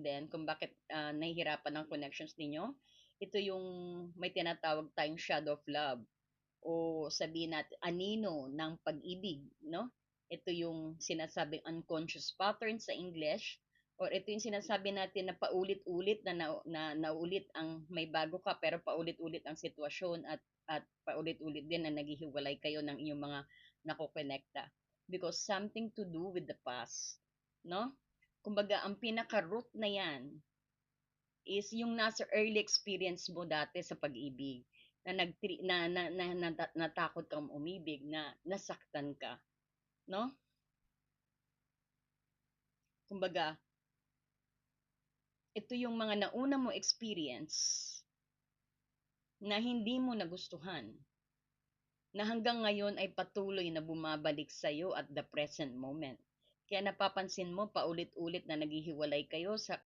din kung bakit ah, nahihirapan ang connections ninyo. Ito yung may tinatawag tayong shadow of love o sabihin natin anino ng pag-ibig, no? Ito yung sinasabing unconscious pattern sa English or ito yung sinasabi natin na paulit-ulit na, na, na naulit ang may bago ka pero paulit-ulit ang sitwasyon at at paulit-ulit din na naghihiwalay kayo ng inyong mga nakokonekta because something to do with the past, no? Kumbaga, ang pinaka-root na yan is yung nasa early experience mo dati sa pag-ibig na nag na, na, na, na, na natakot kang umibig na nasaktan ka no? Kumbaga ito yung mga nauna mo experience na hindi mo nagustuhan na hanggang ngayon ay patuloy na bumabalik sa iyo at the present moment kaya napapansin mo paulit-ulit na naghihiwalay kayo sa